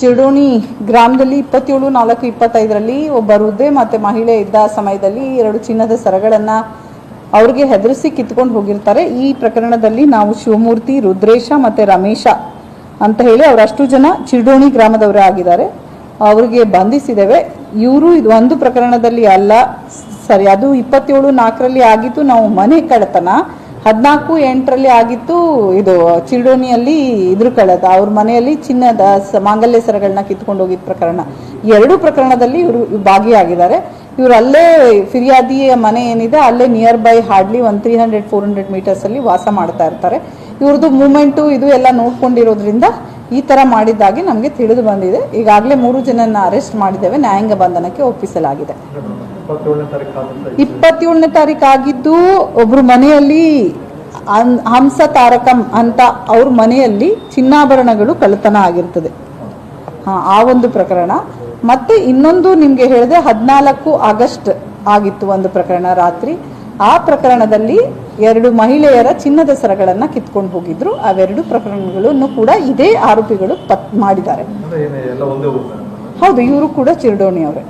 ಚಿರಡೋಣಿ ಗ್ರಾಮದಲ್ಲಿ ಇಪ್ಪತ್ತೇಳು, ನಾಲ್ಕು, ಇಪ್ಪತ್ತೈದರಲ್ಲಿ ಒಬ್ಬ ವೃದ್ಧೆ ಮತ್ತೆ ಮಹಿಳೆ ಇದ್ದ ಸಮಯದಲ್ಲಿ ಎರಡು ಚಿನ್ನದ ಸರಗಳನ್ನ ಅವ್ರಿಗೆ ಹೆದರಿಸಿ ಕಿತ್ಕೊಂಡು ಹೋಗಿರ್ತಾರೆ. ಈ ಪ್ರಕರಣದಲ್ಲಿ ನಾವು ಶಿವಮೂರ್ತಿ, ರುದ್ರೇಶ ಮತ್ತೆ ರಮೇಶ ಅಂತ ಹೇಳಿ ಅವರಷ್ಟು ಜನ ಚಿರಡೋಣಿ ಗ್ರಾಮದವರೇ ಆಗಿದ್ದಾರೆ. ಅವರಿಗೆ ಬಂಧಿಸಿದ್ದೇವೆ. ಇವರು ಇದು ಒಂದು ಪ್ರಕರಣದಲ್ಲಿ ಅಲ್ಲ. ಸರಿ, ಅದು ಇಪ್ಪತ್ತೇಳು, ನಾಲ್ಕರಲ್ಲಿ ಆಗಿತ್ತು ನಾವು ಮನೆ ಕಳ್ಳತನ. ಹದಿನಾಲ್ಕು ಎಂಟರಲ್ಲಿ ಆಗಿತ್ತು ಇದು ಚಿಲ್ಡೋನಿಯಲ್ಲಿ ಇದ್ರ ಕಳೆದ, ಅವ್ರ ಮನೆಯಲ್ಲಿ ಚಿನ್ನದ ಮಾಂಗಲ್ಯ ಸರಗಳನ್ನ ಕಿತ್ಕೊಂಡು ಹೋಗಿದ್ದ ಪ್ರಕರಣ. ಎರಡು ಪ್ರಕರಣದಲ್ಲಿ ಇವರು ಭಾಗಿಯಾಗಿದ್ದಾರೆ. ಇವರು ಅಲ್ಲೇ ಫಿರ್ಯಾದಿಯ ಮನೆ ಏನಿದೆ, ಅಲ್ಲೇ ನಿಯರ್ ಬೈ ಹಾರ್ಡ್ಲಿ ಒಂದು three hundred four hundred meters ಅಲ್ಲಿ ವಾಸ ಮಾಡ್ತಾ ಇರ್ತಾರೆ. ಇವ್ರದ್ದು ಮೂಮೆಂಟು ಇದು ಎಲ್ಲ ನೋಡ್ಕೊಂಡಿರೋದ್ರಿಂದ ಈ ತರ ಮಾಡಿದ್ದಾಗಿ ನಮಗೆ ತಿಳಿದು ಬಂದಿದೆ. ಈಗಾಗಲೇ ಮೂರು ಜನನ ಅರೆಸ್ಟ್ ಮಾಡಿದ್ದೇವೆ. ನ್ಯಾಯಾಂಗ ಬಂಧನಕ್ಕೆ ಒಪ್ಪಿಸಲಾಗಿದೆ. ಇಪ್ಪತ್ತೇಳನೇ ತಾರೀಕು ಆದಂತ ಇಪ್ಪತ್ತೇಳನೇ ಆಗಿದ್ದು ಒಬ್ರು ಮನೆಯಲ್ಲಿ ಹಂಸ ತಾರಕಂ ಅಂತ ಅವ್ರ ಮನೆಯಲ್ಲಿ ಚಿನ್ನಾಭರಣಗಳು ಕಳ್ಳತನ ಆಗಿರ್ತದೆ. ಹಾ ಆ ಒಂದು ಪ್ರಕರಣ. ಮತ್ತೆ ಇನ್ನೊಂದು ನಿಮ್ಗೆ ಹೇಳಿದೆ ಹದಿನಾಲ್ಕು ಆಗಸ್ಟ್ ಆಗಿತ್ತು ಒಂದು ಪ್ರಕರಣ ರಾತ್ರಿ. ಆ ಪ್ರಕರಣದಲ್ಲಿ ಎರಡು ಮಹಿಳೆಯರ ಚಿನ್ನದ ಸರಗಳನ್ನ ಕಿತ್ಕೊಂಡು ಹೋಗಿದ್ರು. ಅವೆರಡು ಪ್ರಕರಣಗಳನ್ನು ಕೂಡ ಇದೇ ಆರೋಪಿಗಳು ಪತ್ ಮಾಡಿದ್ದಾರೆ. ಹೌದು ಇವರು ಕೂಡ ಚಿರಡೋಣಿ ಅವರೇ.